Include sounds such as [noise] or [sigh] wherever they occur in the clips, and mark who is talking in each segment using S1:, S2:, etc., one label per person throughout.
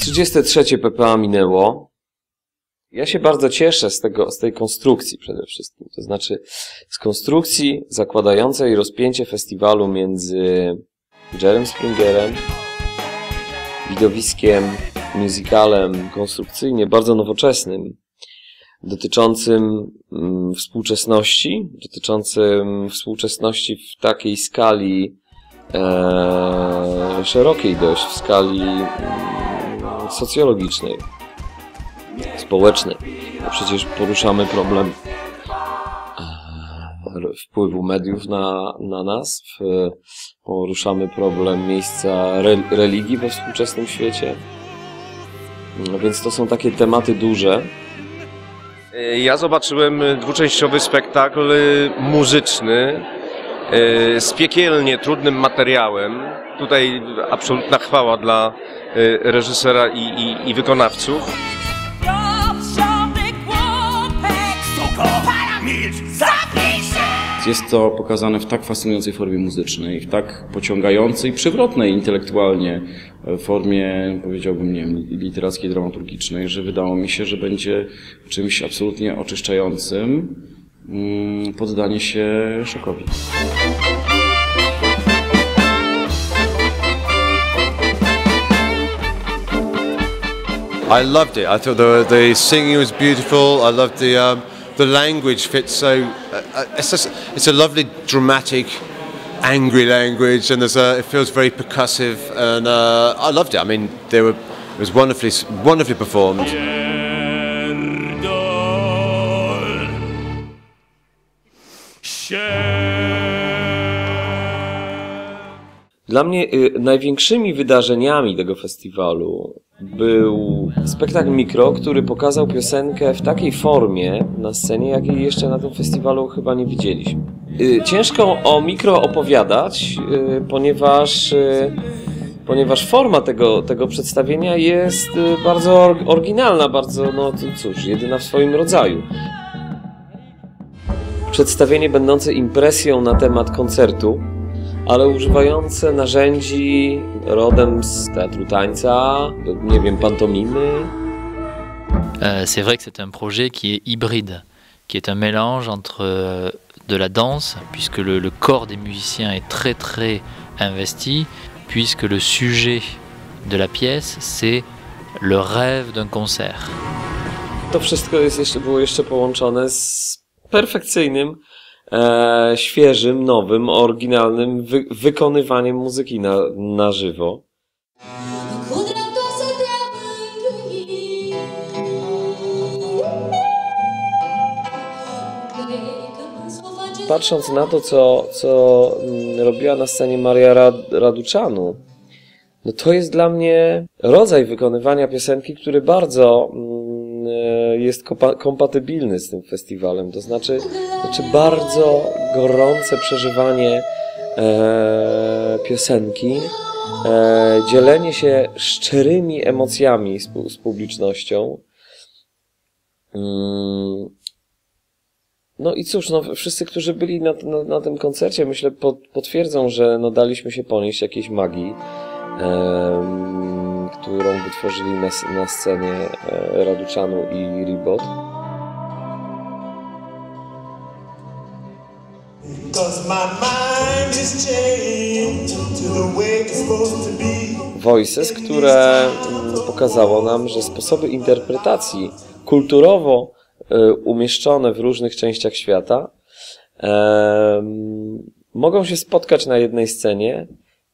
S1: Trzydzieste trzecie PPA minęło. Ja się bardzo cieszę z, tego, z tej konstrukcji przede wszystkim. To znaczy z konstrukcji zakładającej rozpięcie festiwalu między Jerem Springerem, widowiskiem, musicalem konstrukcyjnie bardzo nowoczesnym, dotyczącym mm, współczesności, dotyczącym współczesności w takiej skali e, szerokiej dość, w skali mm, socjologicznej, społecznej. Przecież poruszamy problem e, wpływu mediów na, na nas, poruszamy problem miejsca re, religii we współczesnym świecie. No więc to są takie tematy duże.
S2: Ja zobaczyłem dwuczęściowy spektakl muzyczny e, z piekielnie trudnym materiałem. Tutaj absolutna chwała dla e, reżysera i, i, i wykonawców.
S3: Jest to pokazane w tak fascynującej formie muzycznej, w tak pociągającej, przywrotnej intelektualnie formie, powiedziałbym, nie wiem, literackiej, dramaturgicznej, że wydało mi się, że będzie czymś absolutnie oczyszczającym mm, poddanie się szokowi.
S4: I loved it. I thought the, the singing was beautiful. I loved the um, the language fits so. Uh, uh, it's just, it's a lovely dramatic, angry language, and there's a it feels very percussive, and uh, I loved it. I mean, they were it was wonderfully wonderfully performed.
S1: Dla mnie y, największymi wydarzeniami tego festiwalu był spektakl Mikro, który pokazał piosenkę w takiej formie na scenie, jakiej jeszcze na tym festiwalu chyba nie widzieliśmy. Y, ciężko o Mikro opowiadać, y, ponieważ, y, ponieważ forma tego, tego przedstawienia jest bardzo or- oryginalna, bardzo, no cóż, jedyna w swoim rodzaju. Przedstawienie będące impresją na temat koncertu, ale używające narzędzi rodem z teatru tańca, nie wiem, pantomimy.
S5: Euh, c'est vrai que c'est un projet qui est hybride, qui est un mélange entre euh, de la danse, puisque le, le corps des musiciens est très très investi, puisque le sujet de la pièce, c'est le rêve d'un concert.
S1: To wszystko jest jeszcze, było jeszcze połączone z perfekcyjnym, e, świeżym, nowym, oryginalnym wy, wykonywaniem muzyki na, na żywo. Patrząc na to, co, co mm, robiła na scenie Maria Rad, Raduczanu, no to jest dla mnie rodzaj wykonywania piosenki, który bardzo mm, jest kompa- kompatybilny z tym festiwalem. To znaczy, znaczy bardzo gorące przeżywanie e, piosenki, e, dzielenie się szczerymi emocjami z, z publicznością. Mm, no i cóż, no, wszyscy, którzy byli na, na, na tym koncercie, myślę, pot, potwierdzą, że no, daliśmy się ponieść jakiejś magii, em, którą wytworzyli na, na scenie e, Raduczanu i Ribot. Voices, które pokazało nam, że sposoby interpretacji kulturowo e, umieszczone w różnych częściach świata mogą się spotkać na jednej scenie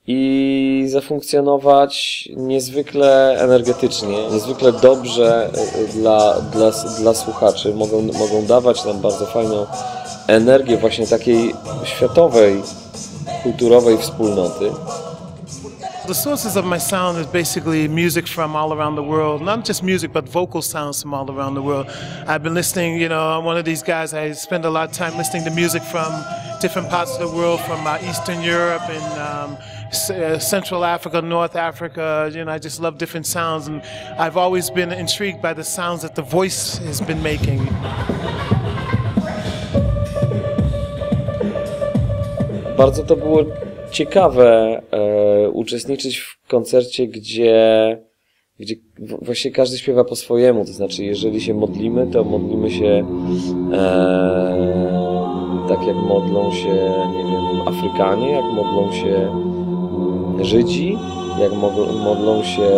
S1: i zafunkcjonować niezwykle energetycznie, niezwykle dobrze e, dla, dla, dla słuchaczy. Mogą, mogą dawać nam bardzo fajną energię właśnie takiej światowej, kulturowej wspólnoty.
S6: The sources of my sound is basically music from all around the world. Not just music, but vocal sounds from all around the world. I've been listening, you know, I'm one of these guys, I spend a lot of time listening to music from different parts of the world, from uh, Eastern Europe and um, Central Africa, North Africa. You know, I just love different sounds. And I've always been intrigued by the sounds that the voice has been making.
S1: bardzo to było ciekawe e, uczestniczyć w koncercie, gdzie, gdzie właśnie każdy śpiewa po swojemu. To znaczy, jeżeli się modlimy, to modlimy się e, tak jak modlą się, nie wiem, Afrykanie, jak modlą się Żydzi, jak modlą, się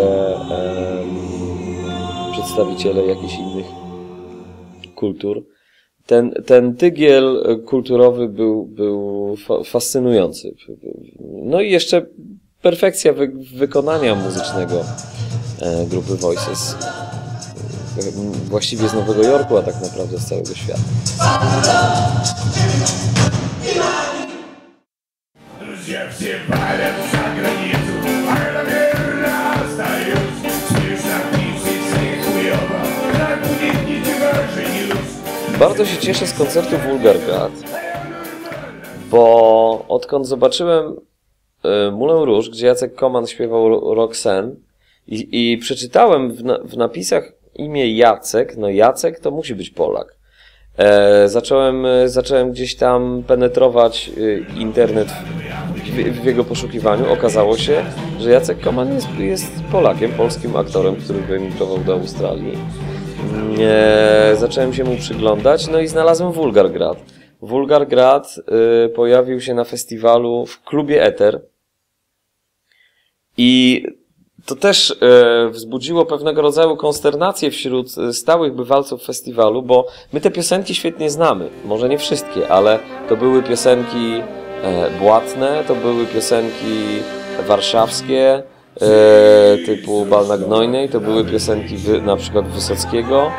S1: przedstawiciele jakichś innych kultur. Ten, ten tygiel kulturowy był, był fa- fascynujący. No i jeszcze perfekcja wy, wykonania muzycznego e, grupy Voices. Właściwie z Nowego Jorku, a tak naprawdę z całego świata. Bardzo się cieszę z koncertu Wulgargrad, bo odkąd zobaczyłem y, Mulę Róż, gdzie Jacek Koman śpiewał Ro- Roxanne i, i przeczytałem w, na, w napisach imię Jacek, no Jacek to musi być Polak. E, zacząłem, e, zacząłem gdzieś tam penetrować y, internet w, w jego poszukiwaniu. Okazało się, że Jacek Koman jest, jest Polakiem, polskim aktorem, który wyemigrował do Australii. E, zacząłem się mu przyglądać, no i znalazłem Wulgargrad. Wulgargrad y, pojawił się na festiwalu w klubie Eter i to też e, wzbudziło pewnego rodzaju konsternację wśród e, stałych bywalców festiwalu, bo my te piosenki świetnie znamy. Może nie wszystkie, ale to były piosenki e, błatne, to były piosenki warszawskie, e, typu Bal na Gnojnej, to były piosenki wy, na przykład Wysockiego.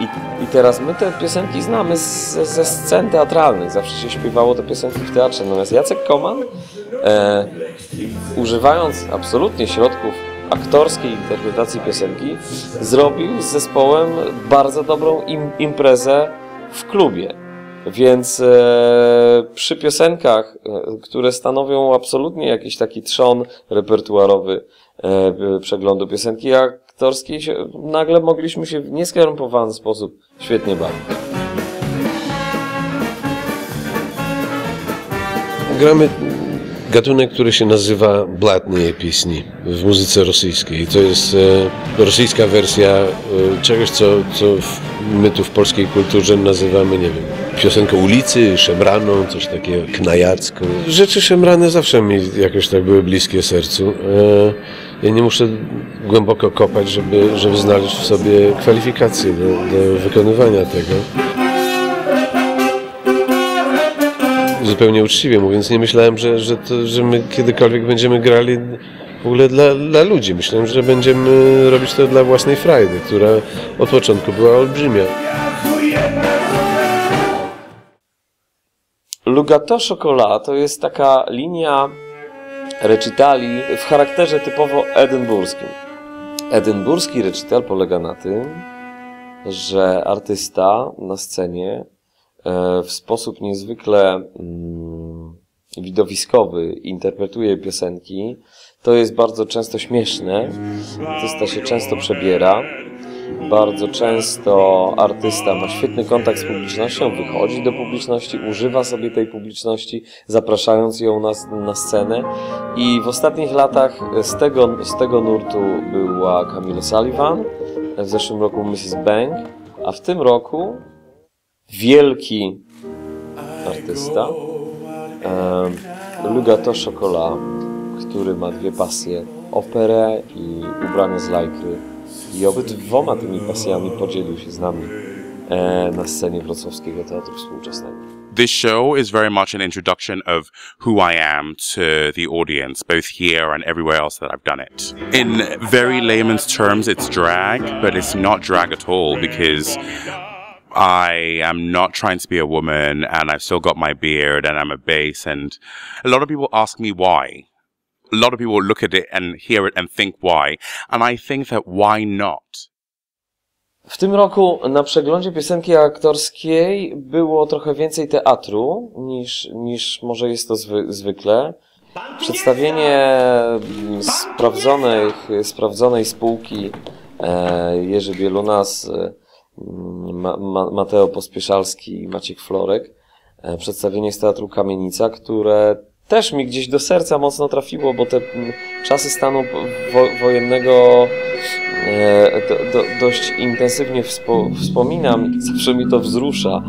S1: I, I teraz my te piosenki znamy z, ze scen teatralnych. Zawsze się śpiewało te piosenki w teatrze. Natomiast Jacek Koman, e, używając absolutnie środków aktorskiej interpretacji piosenki, zrobił z zespołem bardzo dobrą im, imprezę w klubie. Więc e, przy piosenkach, e, które stanowią absolutnie jakiś taki trzon repertuarowy e, przeglądu piosenki aktorskiej, nagle mogliśmy się w nieskorumpowany sposób świetnie bawić.
S7: Gramy gatunek, który się nazywa blatnie pieśni w muzyce rosyjskiej. To jest rosyjska wersja czegoś, co, co my tu w polskiej kulturze nazywamy, nie wiem, piosenką ulicy, szemraną, coś takiego, knajacką. Rzeczy szemrane zawsze mi jakoś tak były bliskie sercu. E, ja nie muszę głęboko kopać, żeby, żeby znaleźć w sobie kwalifikacje do, do wykonywania tego. zupełnie uczciwie mówiąc, nie myślałem, że, że, to, że my kiedykolwiek będziemy grali w ogóle dla, dla ludzi. Myślałem, że będziemy robić to dla własnej frajdy, która od początku była olbrzymia.
S1: Lugato Chocolat to jest taka linia recitali w charakterze typowo edynburskim. Edynburski recital polega na tym, że artysta na scenie e, w sposób niezwykle mm, widowiskowy interpretuje piosenki. To jest bardzo często śmieszne. Artysta się często przebiera. Bardzo często artysta ma świetny kontakt z publicznością, wychodzi do publiczności, używa sobie tej publiczności, zapraszając ją na, na scenę. I w ostatnich latach z tego, z tego nurtu była Camille Sullivan, w zeszłym roku Mrs. Bang, a w tym roku wielki artysta um, Lugato Chocolat, który ma dwie pasje, operę i ubranie z lajkry. I obydwoma tymi pasjami podzielił się z nami e, na scenie Wrocławskiego Teatru Współczesnego.
S8: this show is very much an introduction of who I am to the audience, both here and everywhere else that I've done it. In very layman's terms, it's drag, but it's not drag at all because I am not trying to be a woman and I've still got my beard and I'm a bass. And a lot of people ask me why. A lot of people look at it and hear it and think why. And I think that why not?
S1: W tym roku na przeglądzie piosenki aktorskiej było trochę więcej teatru niż, niż może jest to zwy, zwykle. Przedstawienie sprawdzonej, sprawdzonej spółki e, Jerzy Bielunas, e, Ma, Ma, Mateo Pospieszalski i Maciek Florek e, przedstawienie z Teatru Kamienica, które też mi gdzieś do serca mocno trafiło, bo te mm, czasy stanu wo wojennego e, do, do, dość intensywnie wspo wspominam i zawsze mi to wzrusza,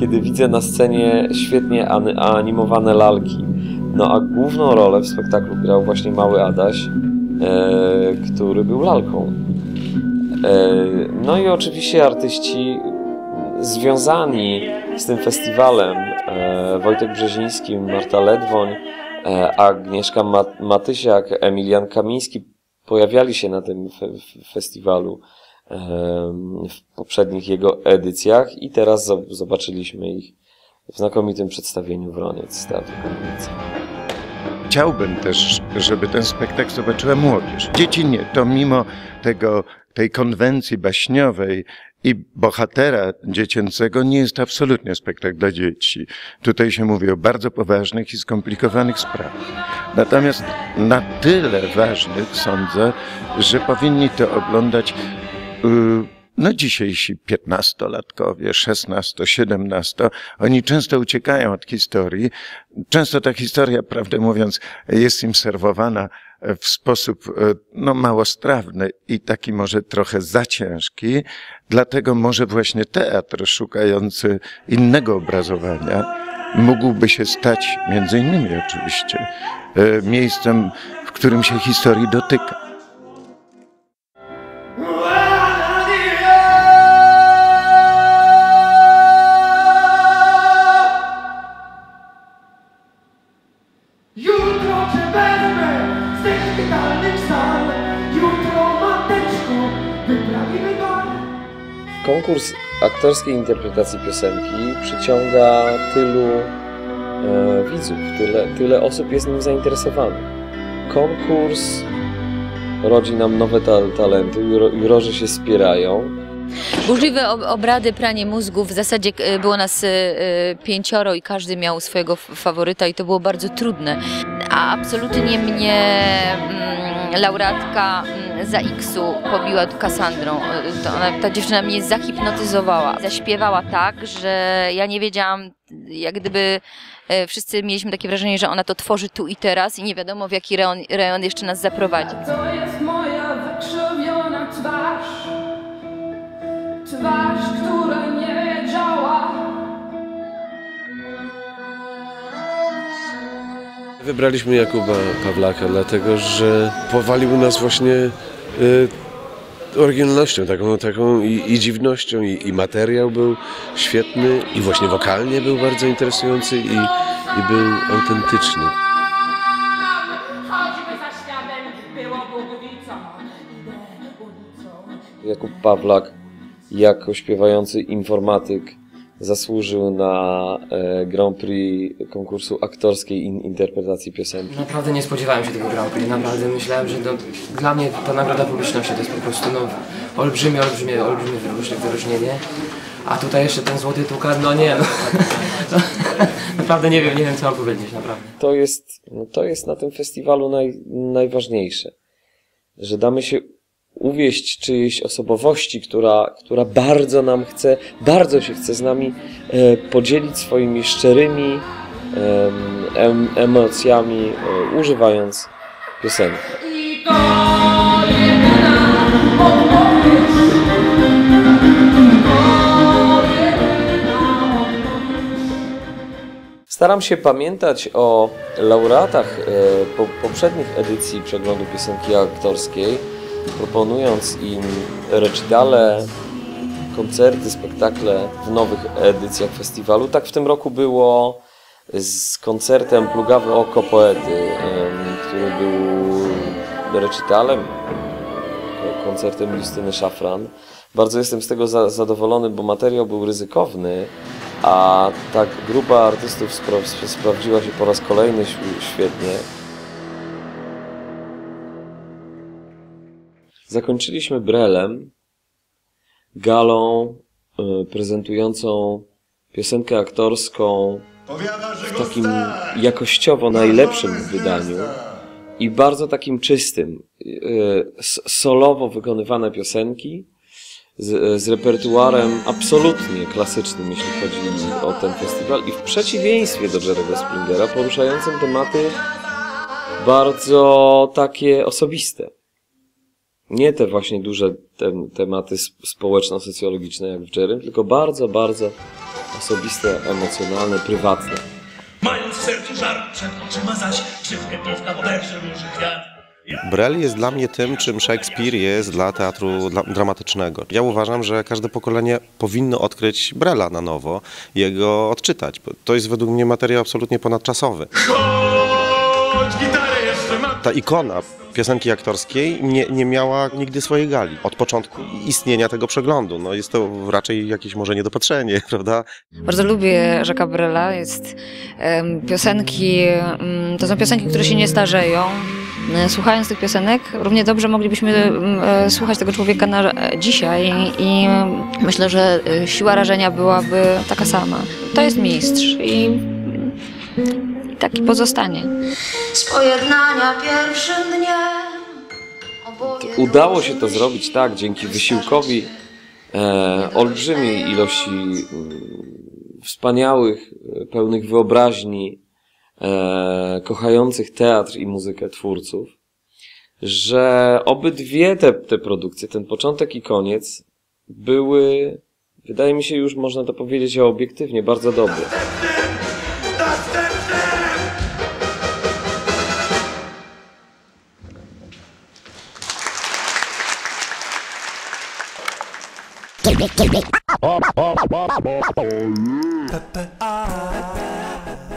S1: kiedy widzę na scenie świetnie an animowane lalki. No a główną rolę w spektaklu grał właśnie mały Adaś, e, który był lalką. E, no i oczywiście artyści związani z tym festiwalem, Wojtek Brzeziński, Marta Ledwoń, e, Agnieszka Ma- Matysiak, Emilian Kamiński pojawiali się na tym festiwalu e, w poprzednich jego edycjach i teraz zo- zobaczyliśmy ich w znakomitym przedstawieniu Wroniec Teatru Kamienica.
S9: Chciałbym też, żeby ten spektakl zobaczyła młodzież. Dzieci nie, to mimo tego, tej konwencji baśniowej i bohatera dziecięcego nie jest absolutnie spektakl dla dzieci. Tutaj się mówi o bardzo poważnych i skomplikowanych sprawach. Natomiast na tyle ważnych sądzę, że powinni to oglądać yy, no dzisiejsi piętnastolatkowie, szesnasto, siedemnasto, oni często uciekają od historii. Często ta historia, prawdę mówiąc, jest im serwowana w sposób e, no, mało strawny i taki może trochę za ciężki. Dlatego może właśnie teatr szukający innego obrazowania mógłby się stać, między innymi oczywiście, e, miejscem, w którym się historii dotyka.
S1: Konkurs aktorskiej interpretacji piosenki przyciąga tylu e, widzów, tyle, tyle osób jest nim zainteresowanych. Konkurs rodzi nam nowe ta, talenty, juro, jurorzy się spierają.
S10: Burzliwe ob- obrady, pranie mózgu. W zasadzie e, było nas e, e, pięcioro i każdy miał swojego faworyta i to było bardzo trudne. A absolutnie mnie mm, laureatka za X-u pobiła tu Kassandrą. Ona, ta dziewczyna mnie zahipnotyzowała. Zaśpiewała tak, że ja nie wiedziałam, jak gdyby e, wszyscy mieliśmy takie wrażenie, że ona to tworzy tu i teraz i nie wiadomo w jaki rejon, rejon jeszcze nas zaprowadzi.
S11: To jest moja wykrzywiona twarz Twarz, która nie działa
S7: Wybraliśmy Jakuba Pawlaka, dlatego że powalił nas właśnie y, oryginalnością, taką, taką i, i dziwnością, i, i materiał był świetny, i właśnie wokalnie był bardzo interesujący, i, i był autentyczny.
S1: Jakub Pawlak, jako śpiewający informatyk, zasłużył na e, Grand Prix konkursu aktorskiej in, interpretacji piosenki.
S12: Naprawdę nie spodziewałem się tego Grand Prix. Naprawdę myślałem, że no, dla mnie ta nagroda publiczności to jest po prostu no, olbrzymie, olbrzymie, olbrzymie wyróżnienie, wyróżnienie. A tutaj jeszcze ten złoty tukar, no nie, no. [laughs] no naprawdę nie wiem, nie wiem co mam powiedzieć, naprawdę.
S1: To jest, no to jest na tym festiwalu naj, najważniejsze, że damy się uwieść czyjejś osobowości, która, która bardzo nam chce, bardzo się chce z nami e, podzielić swoimi szczerymi em, em, emocjami, e, używając piosenki.
S11: I to
S1: Staram się pamiętać o laureatach e, po, poprzednich edycji przeglądu piosenki aktorskiej, proponując im recitale, koncerty, spektakle w nowych edycjach festiwalu. Tak w tym roku było z koncertem Plugawe Oko Poety, który był recitalem, koncertem Justyny Szafran. Bardzo jestem z tego za, zadowolony, bo materiał był ryzykowny, a tak grupa artystów spra sp- sprawdziła się po raz kolejny św- świetnie. Zakończyliśmy Brelem, galą y, prezentującą piosenkę aktorską w takim jakościowo najlepszym wydaniu i bardzo takim czystym. y, Solowo wykonywane piosenki, z, z repertuarem absolutnie klasycznym, jeśli chodzi o ten festiwal i w przeciwieństwie do Jerry'ego Springera poruszającym tematy bardzo takie osobiste. Nie te właśnie duże tem, tematy sp- społeczno-socjologiczne jak w Jerrym, tylko bardzo, bardzo osobiste, emocjonalne, prywatne.
S11: Mając w sercu żar, przed oczyma zaś krzywkę piwka w oberży róży kwiat.
S13: Brel jest dla mnie tym, czym Shakespeare jest dla teatru dramatycznego. Ja uważam, że każde pokolenie powinno odkryć Brela na nowo i jego odczytać. bo To jest według mnie materiał absolutnie ponadczasowy.
S11: Mam.
S13: Ta ikona piosenki aktorskiej nie, nie miała nigdy swojej gali od początku istnienia tego przeglądu. No jest to raczej jakieś może niedopatrzenie, [laughs] prawda?
S10: Bardzo lubię Jacques'a Brela. Jest em, piosenki, em, to są piosenki, które się nie starzeją. E, Słuchając tych piosenek, równie dobrze moglibyśmy e, słuchać tego człowieka na, e, dzisiaj i myślę, że siła rażenia byłaby taka sama. To jest mistrz i taki pozostanie.
S14: Z pojednania pierwszym dniem
S1: Udało się to zrobić tak dzięki wysiłkowi e, olbrzymiej ilości mm, wspaniałych, e, pełnych wyobraźni, e, kochających teatr i muzykę twórców, że obydwie te, te produkcje, ten początek i koniec, były, wydaje mi się już można to powiedzieć obiektywnie, bardzo dobre.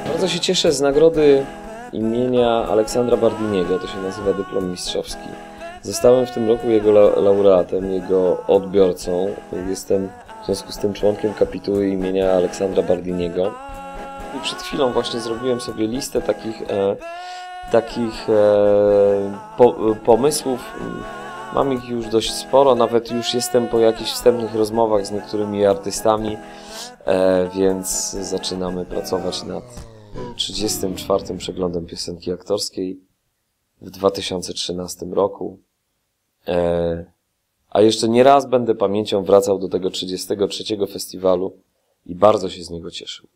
S1: Bardzo się cieszę z nagrody imienia Aleksandra Bardiniego, to się nazywa dyplom mistrzowski. Zostałem w tym roku jego la- laureatem, jego odbiorcą. Jestem w związku z tym członkiem kapituły imienia Aleksandra Bardiniego. I przed chwilą właśnie zrobiłem sobie listę takich, e, takich e, po, pomysłów. Mam ich już dość sporo, nawet już jestem po jakichś wstępnych rozmowach z niektórymi artystami, e, więc zaczynamy pracować nad 34. przeglądem piosenki aktorskiej w 2013 roku. E, a jeszcze nie raz będę pamięcią wracał do tego 33. festiwalu i bardzo się z niego cieszył.